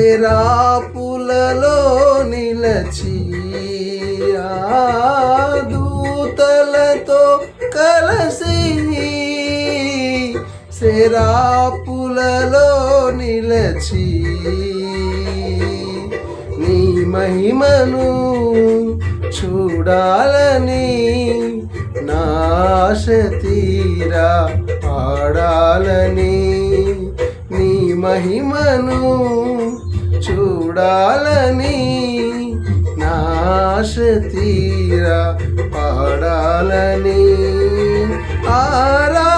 శరాపులలో నిలచి దూతలతో కలసి శరాపులలో నిలచి నీ మహిమను చూడాలని నాశ తీరా పాడాలని నీ మహిమను చూడాలని నాశ తీరా పాడాలని. ఆరా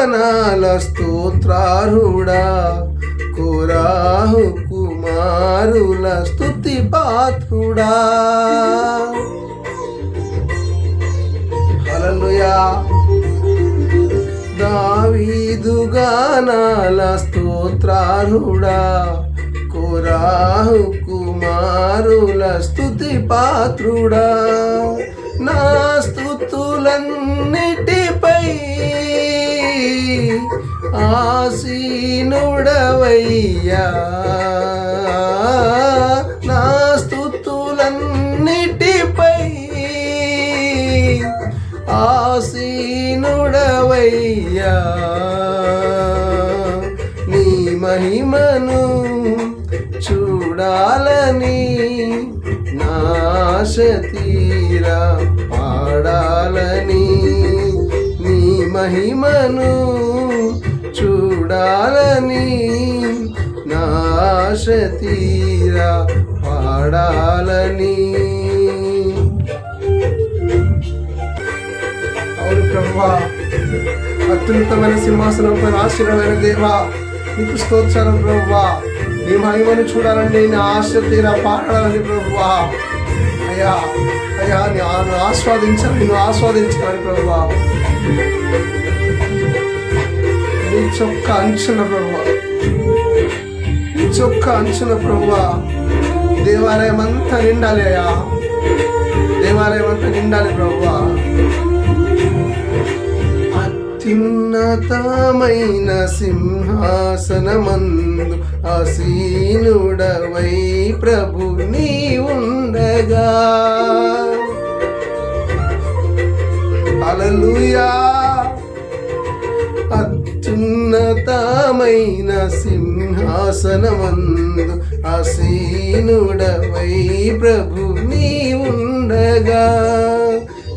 వందనాల స్తోత్రారుడా కురాహు కుమారుల స్థుతి పాత్రుడా. హలలుయా దావీదు గానాల స్తోత్రారుడా కురాహు కుమారుల స్థుతి పాత్రుడా. నా స్థుతులన్నిటిపై ఆసీనుడవయ్యా. నా స్థుతులన్నిటిపై ఆసీనుడవయ్యా. నీ మహిమను చూడాలని నాశ తీరా పాడాలని నీ మహిమను చూడాలని నాశ తీరా పాడాలని. అవును ప్రభా అత్యున్నతమైన సింహాసనంపై ఆశీర్వమైన దేవా నీకు స్తోత్రం ప్రభువా నీ మహిమను చూడాలని నా ఆశ తీరా పాడాలని ప్రభువా అయ్యా అయ్యా నీ ఆస్వాదించాలి నేను ఆస్వాదించాలని ప్రభువా చొక్క అంచున ప్రభువా నీ చొక్క అంచున ప్రభువా దేవాలయం అంతా నిండాలి అయ్యా. దేవాలయం అంతా నిండాలి ప్రభువా అత్యున్నతమైన సింహాసనమందు ఆసీనుడవై ప్రభు నీ ఉండగా అలలుయా అత్యున్నతమైన సింహాసనమందు ఆసీనుడవై ప్రభు నీ ఉండగా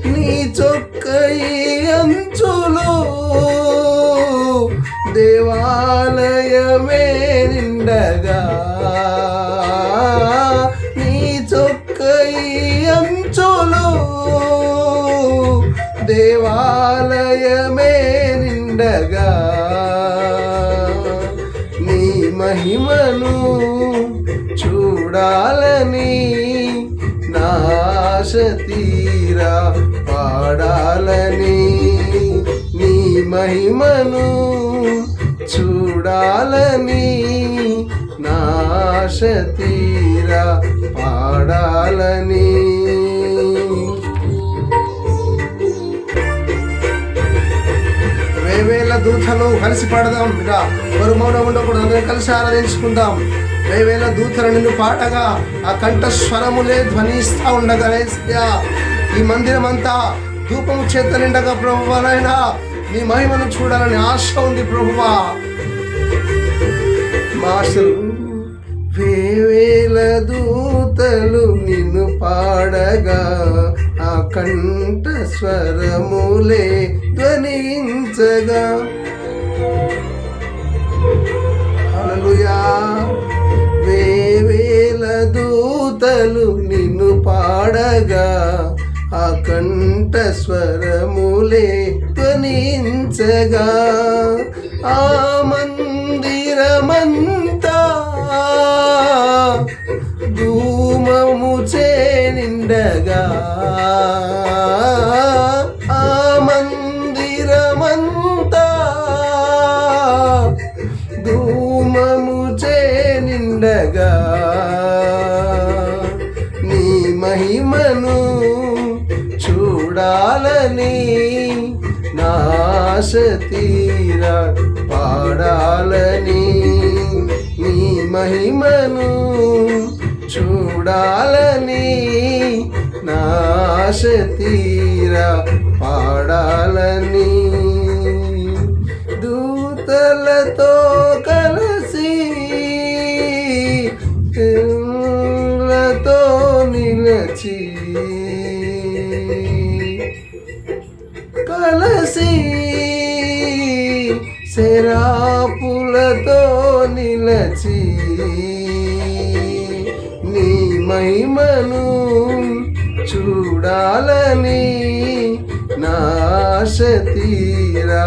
నీ చొక్కై అంచులో దేవాలయమే నిండగా నీ చొక్కై అంచులో దేవాలయమే నిండగా. మహిమను చూడాలని నాశ తీరా పాడాలని నీ మహిమను చూడాలని నాశ తీరా పా వేవేల కలిసి పాడదాం. బిడ్డ ఎవరు మౌనం ఉండకూడదు. అందరం కలిసి ఆరాధించుకుందాం. వేవేల దూతలు నిన్ను పాటగా ఆ కంఠ స్వరములే ధ్వనిస్తా ఉండగా ఈ మందిరం అంతా ధూపము చేత నిండగా ప్రభువా నాయనా. నీ మహిమను చూడాలని ఆశ ఉంది ప్రభువా. మాసలు వేవేల దూతలు నిన్ను పాడగా ఆ కంఠ స్వరములే ధ్వనించగా. వేవేల దూతలు నిన్ను పాడగా ఆ కంఠ స్వరములే ధ్వనించగా. ఆ మందిరమంతా ధూమము చే నిండగా. ఉండగా నీ మహిమను చూడాలని నాశ తీర పాడాలని నీ మహిమను చూడాలని నాశ పాడాలని దూతలతో శరాపులతో నిలచి నీ మహిమను చూడాలని నాశ తీరా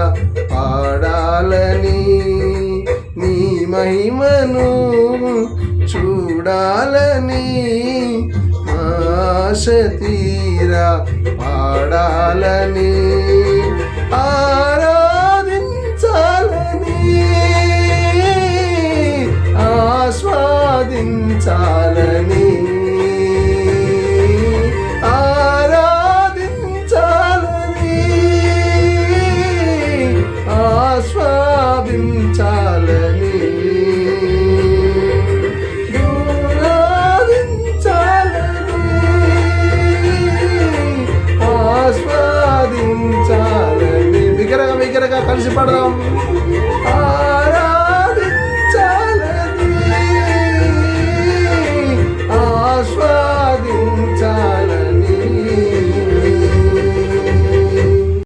పాడాలని నీ మహిమను చూడాలని ఆశ తీరా పాడాలని ఆ ఆస్వాదించాలని ఆరాధించాలని ఆస్వాదించాలని ఆస్వాదించాలని. బిగరగా బిగరగా కలిసి పడదాం.